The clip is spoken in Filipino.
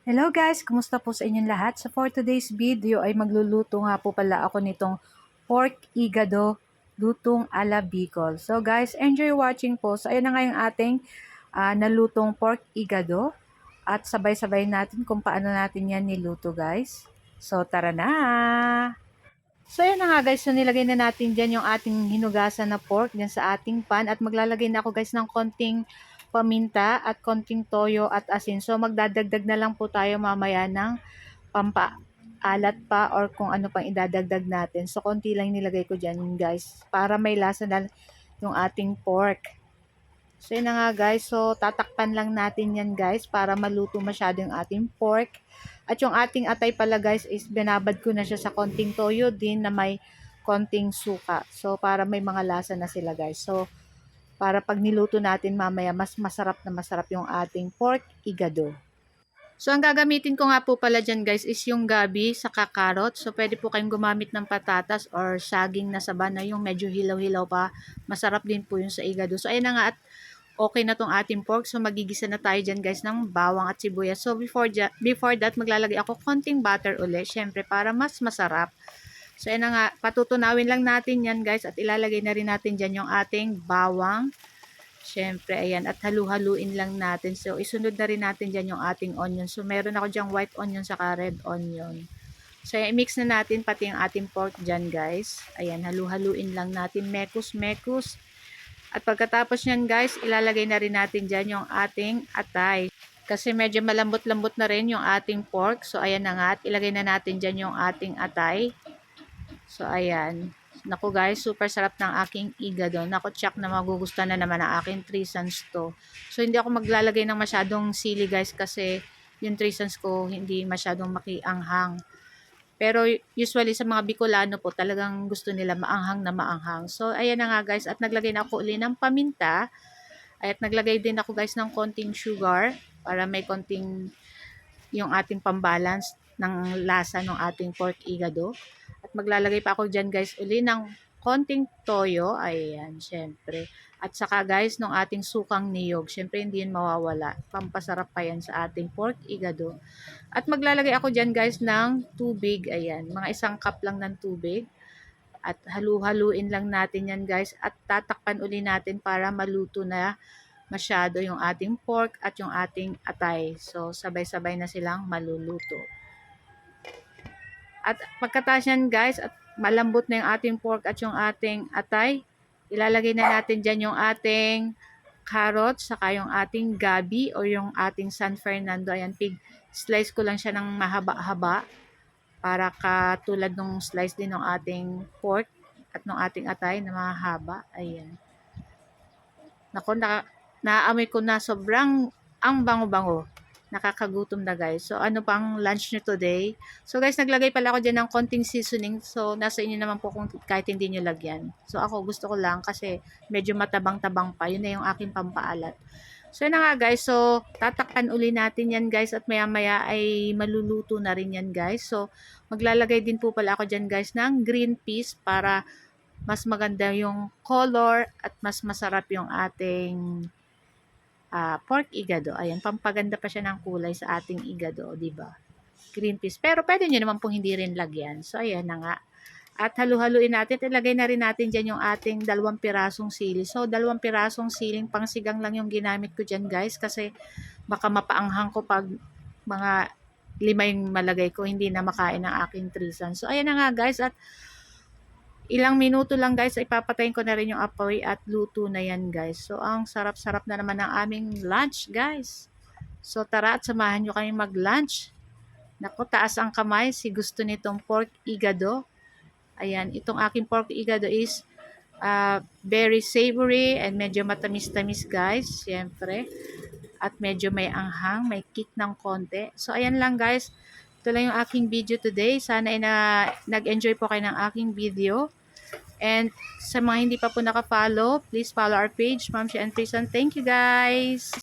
Hello guys, kumusta po sa inyong lahat? So for today's video ay magluluto nga po pala ako nitong pork igado lutong ala Bicol. So guys, enjoy watching po. So ayun na nga yung ating ah, nalutong pork igado at sabay-sabay natin kung paano natin yan niluto guys. So tara na! So ayun na nga guys, so nilagay na natin dyan yung ating hinugasan na pork dyan sa ating pan at maglalagay na ako guys ng konting paminta at konting toyo at asin. So magdadagdag na lang po tayo mamaya ng pampaalat pa or kung ano pang idadagdag natin. So konti lang nilagay ko dyan guys para may lasa na yung ating pork. So yun na nga guys, so tatakpan lang natin yan guys para maluto masyado yung ating pork. At yung ating atay pala guys is binabad ko na siya sa konting toyo din na may konting suka. So para may mga lasa na sila guys. So para pag niluto natin mamaya, mas masarap na masarap yung ating pork igado. So, ang gagamitin ko nga po pala dyan guys is yung gabi sa kakarot. So, pwede po kayong gumamit ng patatas or saging na saba na yung medyo hilaw-hilaw pa. Masarap din po yung sa igado. So, ayun na nga at okay na tong ating pork. So, magigisa na tayo dyan guys ng bawang at sibuyas. So, before, before that, maglalagay ako konting butter ulit. Syempre, para mas masarap. So, na nga, patutunawin lang natin yan guys at ilalagay na rin natin dyan yung ating bawang. Siyempre, ayan, at halu-haluin lang natin. So, isunod na rin natin dyan yung ating onion. So, meron ako dyan white onion saka red onion. So, i-mix na natin pati yung ating pork dyan guys. Ayan, halu-haluin lang natin, mekus-mekus. At pagkatapos nyan guys, ilalagay na rin natin dyan yung ating atay. Kasi medyo malambot-lambot na rin yung ating pork. So, ayan na nga. At ilagay na natin dyan yung ating atay. So, ayan. Naku guys, super sarap ng aking igado. Naku, check na magugustuhan na naman ang aking 3 sons to. So, hindi ako maglalagay ng masyadong sili guys kasi yung 3 sons ko hindi masyadong makianghang. Pero usually sa mga Bicolano po, talagang gusto nila maanghang na maanghang. So, ayan na nga guys. At naglagay na ako uli ng paminta. At naglagay din ako guys ng konting sugar para may konting yung ating pambalance ng lasa ng ating pork igado. At maglalagay pa ako dyan guys uli ng konting toyo. Ayan, syempre. At saka guys, ng ating sukang niyog. Syempre hindi yun mawawala. Pampasarap pa yan sa ating pork igado. At maglalagay ako dyan guys ng tubig. Ayan, mga isang cup lang ng tubig. At halu-haluin lang natin yan guys. At tatakpan uli natin para maluto na masyado yung ating pork at yung ating atay. So, sabay-sabay na silang maluluto. At pagkatapos yan guys, at malambot na yung ating pork at yung ating atay, ilalagay na natin dyan yung ating carrots, saka yung ating gabi o yung ating San Fernando. Ayan, pig slice ko lang siya ng mahaba-haba para katulad nung slice din ng ating pork at ng ating atay na mahaba. Ayan. Nako, na, naamoy ko na sobrang ang bango-bango nakakagutom na guys. So, ano pang lunch nyo today? So, guys, naglagay pala ako dyan ng konting seasoning. So, nasa inyo naman po kung kahit hindi nyo lagyan. So, ako gusto ko lang kasi medyo matabang-tabang pa. Yun na yung aking pampaalat. So, yun na nga guys. So, tatakpan uli natin yan guys at maya-maya ay maluluto na rin yan guys. So, maglalagay din po pala ako dyan guys ng green peas para mas maganda yung color at mas masarap yung ating uh, pork igado. Ayan, pampaganda pa siya ng kulay sa ating igado, di ba? Green peas. Pero pwede nyo naman pong hindi rin lagyan. So, ayan na nga. At halu-haluin natin. Ilagay na rin natin dyan yung ating dalawang pirasong sili. So, dalawang pirasong siling pangsigang lang yung ginamit ko dyan, guys. Kasi baka mapaanghang ko pag mga lima yung malagay ko. Hindi na makain ng aking trisan. So, ayan na nga, guys. At ilang minuto lang guys, ipapatayin ko na rin yung apoy at luto na yan guys. So, ang sarap-sarap na naman ng aming lunch guys. So, tara at samahan nyo kami mag-lunch. Naku, taas ang kamay si gusto nitong pork igado. Ayan, itong aking pork igado is uh, very savory and medyo matamis-tamis guys, syempre. At medyo may anghang, may kick ng konti. So, ayan lang guys. Ito lang yung aking video today. Sana na, nag-enjoy po kayo ng aking video. And sa mga hindi pa po naka-follow, please follow our page, Ma'am and Prison. Thank you guys!